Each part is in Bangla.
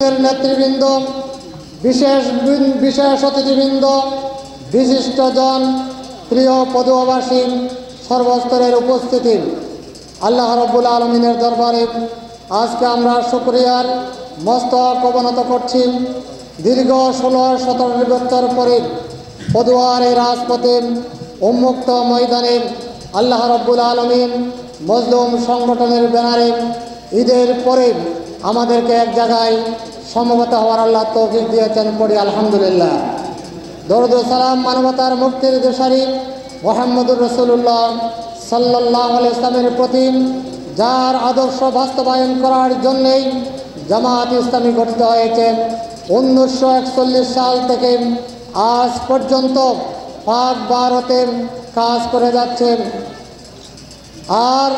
নেতৃবৃন্দ, বিশেষ বিশেষ অতিথিবৃন্দ বিশিষ্টজন প্রিয় পদুয়াবাসী সর্বস্তরের উপস্থিতি। আল্লাহ রব্বুল আলমিনের দরবারে আজকে আমরা শুক্রিয়ার মস্তক অবনত করছি। দীর্ঘ ষোলো সতেরো বছর পরে পদুয়ার এই রাজপথে উন্মুক্ত ময়দানে আল্লাহ রব্বুল আলমিন মজলুম সংগঠনের ব্যানারে ঈদের পরে আমাদেরকে এক জায়গায় সমবেত হওয়ার আল্লাহ তৌফিক দিয়েছেন পড়ি, আলহামদুলিল্লাহ। দরুদ সালাম মানবতার মুক্তির দেশারি মোহাম্মদুর রসুল্লাহ সাল্লাহ ইসলামের প্রতি যার আদর্শ বাস্তবায়ন করার জন্যেই জামাত ইসলামী গঠিত হয়েছে। উনিশশো একচল্লিশ সাল থেকে আজ পর্যন্ত পাক ভারতে কাজ করে যাচ্ছে আর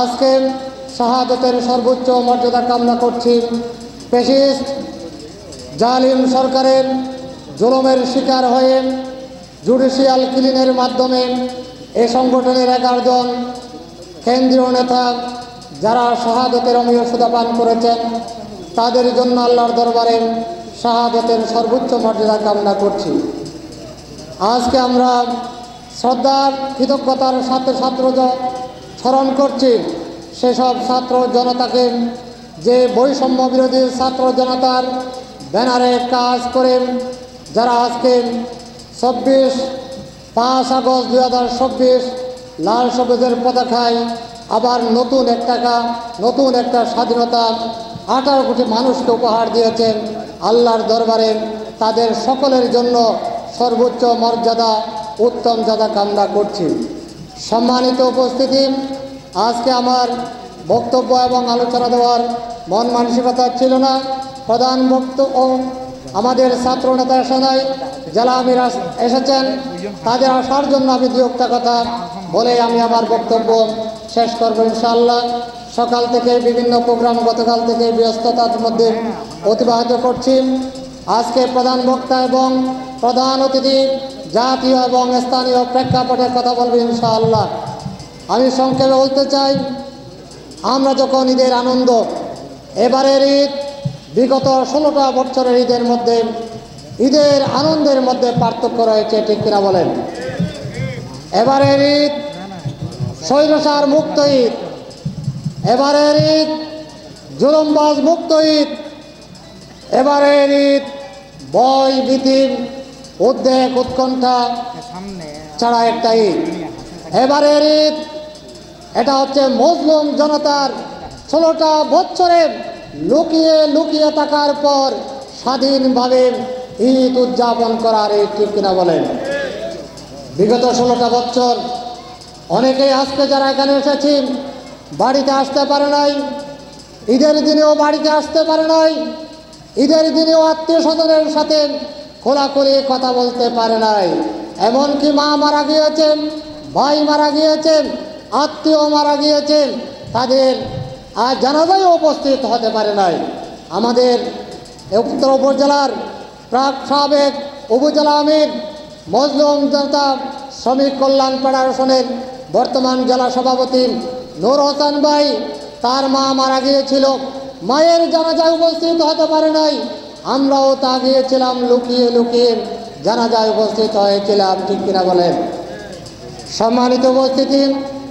আজকে শাহাদতের সর্বোচ্চ মর্যাদা কামনা করছি। পেশিস্ট জালিম সরকারের জুলুমের শিকার হয়ে জুডিশিয়াল ক্লিনের মাধ্যমে এ সংগঠনের এগারো জন কেন্দ্রীয় নেতা যারা শাহাদতের অমীয় পান করেছেন, তাদের জন্য আল্লাহর দরবারে শাহাদতের সর্বোচ্চ মর্যাদা কামনা করছি। আজকে আমরা শ্রদ্ধার কৃতজ্ঞতার সাথে ছাত্র জ- স্মরণ করছি। সেসব ছাত্র জনতাকে যে বৈষম্য বিরোধী ছাত্র জনতার ব্যানারে কাজ করে যারা আজকে চব্বিশ পাঁচ আগস্ট দুই হাজার চব্বিশ লাল সবুজের পতাকায় আবার নতুন একটা কা- নতুন একটা স্বাধীনতা, আঠারো কোটি মানুষকে উপহার দিয়েছেন আল্লাহর দরবারে। তাদের সকলের জন্য সর্বোচ্চ মর্যাদা, উত্তম জাদা কামনা করছি। সম্মানিত উপস্থিতি আজকে আমার বক্তব্য এবং আলোচনা দেওয়ার মন মানসিকতা ছিল না। প্রধান বক্তব্য আমাদের ছাত্র নেতা সেনাই জেলা আমির আস- এসেছেন, তাদের আসার জন্য আমি দু একটা কথা বলে আমি আমার বক্তব্য শেষ করব ইনশাল্লাহ সকাল থেকে বিভিন্ন প্রোগ্রাম গতকাল থেকে ব্যস্ততার মধ্যে অতিবাহিত করছি। আজকে প্রধান বক্তা এবং প্রধান অতিথি জাতীয় এবং স্থানীয় প্রেক্ষাপটে কথা বলবে ইনশাআল্লাহ। আমি সংক্ষেপে বলতে চাই, আমরা যখন ঈদের আনন্দ, এবারের ঈদ, বিগত ষোলোটা বছরের ঈদের মধ্যে, ঈদের আনন্দের মধ্যে পার্থক্য রয়েছে, ঠিক কিনা বলেন? এবারের ঈদ, স্বৈরসার মুক্ত ঈদ। এবারের ঈদ, জুলুমবাজ মুক্ত ঈদ। এবারের ঈদ বয় ভীতির উদ্বেগ, উৎকণ্ঠা ছাড়া একটা ঈদ। এবারের ঈদ এটা হচ্ছে মুসলিম জনতার ষোলোটা বছরে লুকিয়ে লুকিয়ে থাকার পর স্বাধীনভাবে ঈদ উদযাপন করার ঈদ ঠিক কিনা বলেন। বিগত ষোলোটা বছর অনেকেই আজকে যারা এখানে এসেছি বাড়িতে আসতে পারে নাই, ঈদের দিনেও বাড়িতে আসতে পারে নাই, ঈদের দিনেও আত্মীয় স্বজনের সাথে খোলাখুলি কথা বলতে পারে নাই। এমনকি মা মারা গিয়েছেন, ভাই মারা গিয়েছেন আত্মীয় মারা গিয়েছেন, তাদের আর জানাজায় উপস্থিত হতে পারে নাই। আমাদের উত্তর উপজেলার প্রাক সাবেক উপজেলা আমির, মজলুম জনতা শ্রমিক কল্যাণ ফেডারেশনের বর্তমান জেলা সভাপতি নূর হোসেন ভাই, তার মা মারা গিয়েছিল। মায়ের জানাজায় উপস্থিত হতে পারে নাই। আমরাও তা গিয়েছিলাম, লুকিয়ে লুকিয়ে জানাজায় উপস্থিত হয়েছিলাম, ঠিক কিনা বলেন? সম্মানিত উপস্থিতি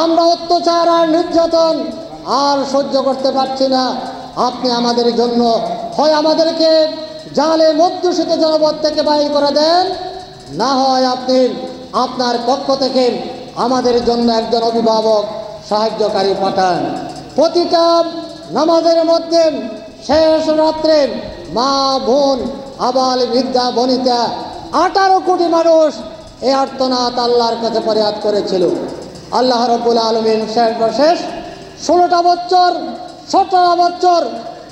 আমরা অত্যাচার আর নির্যাতন আর সহ্য করতে পারছি না। আপনি আমাদের জন্য, হয় আমাদেরকে জালে মধ্যূষিত জনপদ থেকে বাইর করে দেন, না হয় আপনি আপনার পক্ষ থেকে আমাদের জন্য একজন অভিভাবক সাহায্যকারী পাঠান। প্রতিটা নামাজের মধ্যে শেষ রাত্রে মা, বোন, আবাল বিদ্যা বনিতা, আঠারো কোটি মানুষ এই আর্তনাথ আল্লাহর কাছে ফরিয়াদ করেছিল। আল্লাহ রব্বুল আলমিন শেষ ষোলোটা বছর, সতেরো বছর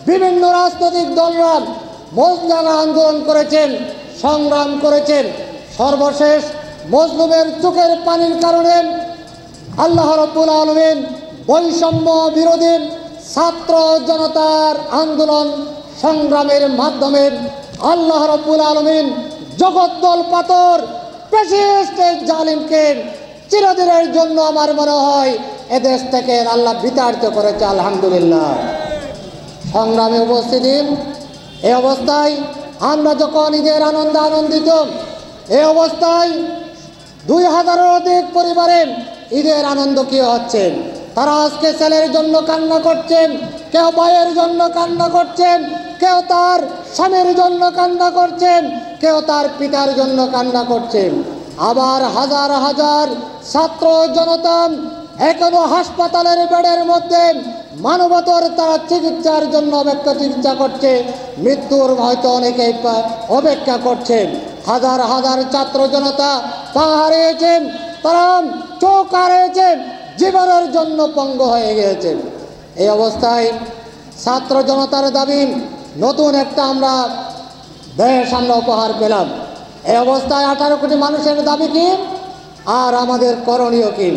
বিভিন্ন রাজনৈতিক দলরা মজলারা আন্দোলন করেছেন, সংগ্রাম করেছেন। সর্বশেষ মজলুমের চোখের পানির কারণে আল্লাহ রব্বুল আলমিন বৈষম্য বিরোধী ছাত্র জনতার আন্দোলন সংগ্রামের মাধ্যমে আল্লাহ রব্বুল আলমিন জগদ্দল পাথর পেশিস্টের জালিমকে চিরদিনের জন্য আমার মনে হয় এদেশ থেকে আল্লাহ বিতাড়িত করেছে, আলহামদুলিল্লাহ। সংগ্রামে উপস্থিতি এই অবস্থায় আমরা যখন ঈদের আনন্দ আনন্দিত এই অবস্থায় দুই হাজারের অধিক পরিবারে ঈদের আনন্দ কি হচ্ছে? তারা আজকে ছেলের জন্য কান্না করছেন, কেউ ভাইয়ের জন্য কান্না করছেন, কেউ তার স্বামীর জন্য কান্না করছেন, কেউ তার পিতার জন্য কান্না করছেন। আবার হাজার হাজার ছাত্র জনতা এখনও হাসপাতালের বেডের মধ্যে মানবতর তারা চিকিৎসার জন্য অপেক্ষা চিকিৎসা করছে। মৃত্যুর হয়তো অনেকেই পা- অপেক্ষা করছেন হাজার হাজার ছাত্র জনতা পা হারিয়েছেন তারা চোখ হারিয়েছেন জীবনের জন্য পঙ্গ হয়ে গিয়েছেন এই অবস্থায় ছাত্র জনতার দাবি, নতুন একটা আমরা দেশ আমরা উপহার পেলাম। এই অবস্থায় আঠারো কোটি মানুষের দাবি কি? আর আমাদের করণীয় কি?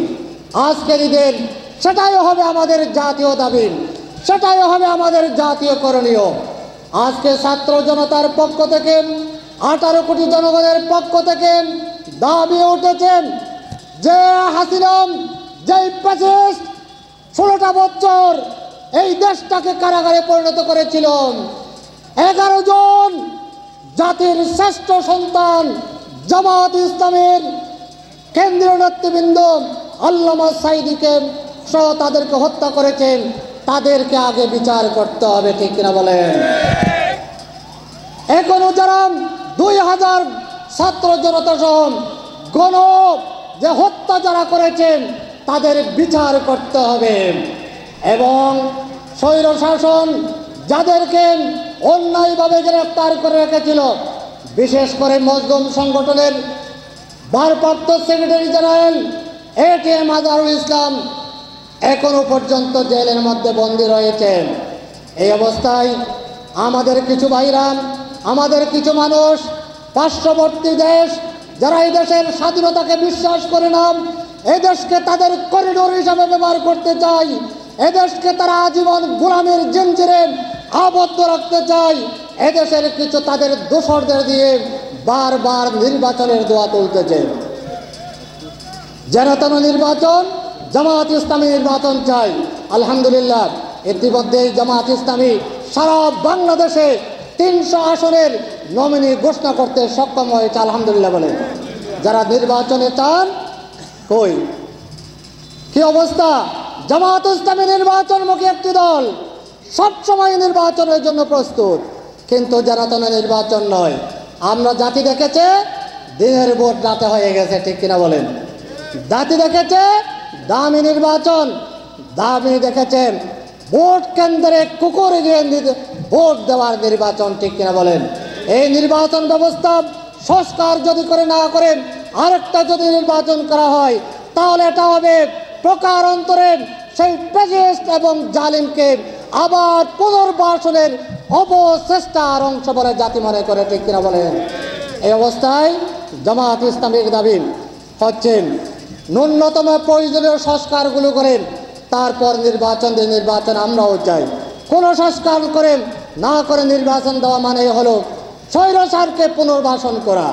আজকের ঈদের সেটাই হবে আমাদের জাতীয় দাবি। সেটাই হবে আমাদের জাতীয় করণীয়। আজকে ছাত্র জনতার পক্ষ থেকে, আঠারো কোটি জনগণের পক্ষ থেকে দাবি উঠেছেন যে যেই প্যাসেজ ষোলোটা বছর এই দেশটাকে কারাগারে পরিণত করেছিল। এগারো জন জাতির শ্রেষ্ঠ সন্তান জামাত ইসলামের কেন্দ্রীয় নেতৃবৃন্দ আল্লামা সাইদিকে সহ তাদেরকে হত্যা করেছেন, তাদেরকে আগে বিচার করতে হবে, ঠিক কিনা বলেন? এখনও যারা দুই হাজার ছাত্র জনতা সহ গণ যে হত্যা যারা করেছেন, তাদের বিচার করতে হবে। এবং স্বৈর শাসন যাদেরকে অন্যায়ভাবে গ্রেফতার করে রেখেছিল। বিশেষ করে মজদুম সংগঠনের ভারপ্রাপ্ত secretary general A T M Azharul Islam এখনও পর্যন্ত জেলের মধ্যে বন্দী রয়েছেন। এই অবস্থায় আমাদের কিছু ভাইরা আমাদের কিছু মানুষ, পার্শ্ববর্তী দেশ, যারা এই দেশের স্বাধীনতাকে বিশ্বাস করে না এদেশকে তাদের করিডোর হিসাবে ব্যবহার করতে চায় এদেশকে তারা আজীবন গোলামের জঞ্জিরে আবদ্ধ রাখতে চাই। এদেশের কিছু তাদের দোসরদের দিয়ে বারবার নির্বাচনের দোয়া তুলতেছে। জেনাতন নির্বাচন, জামাত ইসলামী নির্বাচন চাই। আলহামদুলিল্লাহ ইতিমধ্যে জামাত ইসলামী সারা বাংলাদেশে তিনশো আসনের নমিনি ঘোষণা করতে সক্ষম হয়েছে, আলহামদুলিল্লাহ বলেন যারা নির্বাচনে চান, কই? কি অবস্থা? জামাত ইসলামী নির্বাচন নির্বাচনমুখী একটি দল। সবসময় নির্বাচনের জন্য প্রস্তুত। কিন্তু জনাতনের নির্বাচন নয়, আমরা জাতি দেখেছে দিনের ভোট রাতে হয়ে গেছে, ঠিক কিনা বলেন? জাতি দেখেছে, দামি নির্বাচন, দামি দেখেছেন, ভোট কেন্দ্রে কুকুর ভোট দেওয়ার নির্বাচন, ঠিক কিনা বলেন? এই নির্বাচন ব্যবস্থা সংস্কার যদি করে না করেন, আরেকটা যদি নির্বাচন করা হয়, তাহলে এটা হবে প্রকার অন্তরে সেই প্রেসিডেন্ট এবং জালিমকে আবার পুনর্বাসনের অপচেষ্টার অংশ বলে জাতি মনে করে, ঠিক কিনা বলেন? এই অবস্থায় জামাত ইসলামিক দাবি হচ্ছেন, ন্যূনতম প্রয়োজনীয় সংস্কারগুলো করেন, তারপর নির্বাচন দিয়ে নির্বাচন আমরাও চাই। কোনো সংস্কার করেন, না করে নির্বাচন দেওয়া মানে হলো স্বৈরসারকে পুনর্বাসন করা।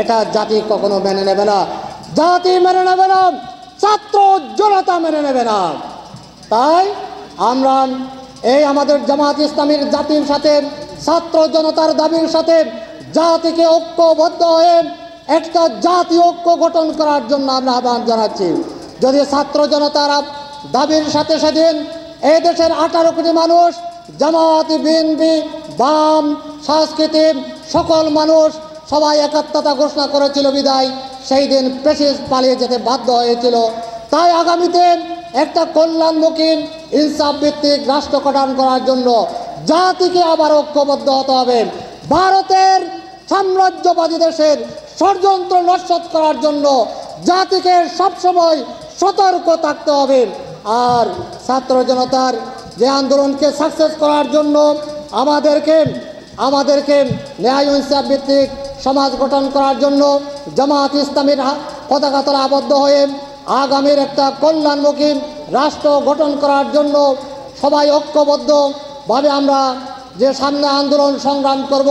এটা জাতি কখনো মেনে নেবে না। জাতি মেনে নেবে না, ছাত্র জনতা মেনে নেবে না। তাই আমরা এই আমাদের জামাত ইসলামীর জাতির সাথে, ছাত্র জনতার দাবির সাথে জাতিকে ঐক্যবদ্ধ হয়ে একটা জাতীয় ঐক্য গঠন করার জন্য আমরা আহ্বান জানাচ্ছি। যদি ছাত্র জনতার দাবির সাথে সেদিন এই দেশের আঠারো কোটি মানুষ, জামাত, বিএনপি, বাম, সাংস্কৃতিক সকল মানুষ সবাই একাত্মতা ঘোষণা করেছিল বিদায়, সেই দিন প্রেসিস পালিয়ে যেতে বাধ্য হয়েছিল। তাই আগামীতে একটা কল্যাণমুখী ইনসাফ ভিত্তিক রাষ্ট্র গঠন করার জন্য জাতিকে আবার ঐক্যবদ্ধ হতে হবে। ভারতের সাম্রাজ্যবাদী দেশের ষড়যন্ত্র নস্বত করার জন্য জাতিকে সবসময় সতর্ক থাকতে হবে। আর ছাত্র জনতার যে আন্দোলনকে সাকসেস করার জন্য আমাদেরকে আমাদেরকে ন্যায় ইনসাফ ভিত্তিক সমাজ গঠন করার জন্য জামাত ইসলামের পতাকা তলা আবদ্ধ হয়ে আগামীর একটা কল্যাণমুখী রাষ্ট্র গঠন করার জন্য সবাই ঐক্যবদ্ধভাবে আমরা যে সামনে আন্দোলন সংগ্রাম করব,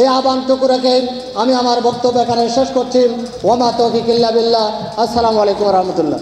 এই আহ্বানটুকু রেখে আমি আমার বক্তব্য এখানে শেষ করছি। ওমা তৌফিক ইল্লা বিল্লাহ। আসসালামু আলাইকুম রহমতুল্লাহ।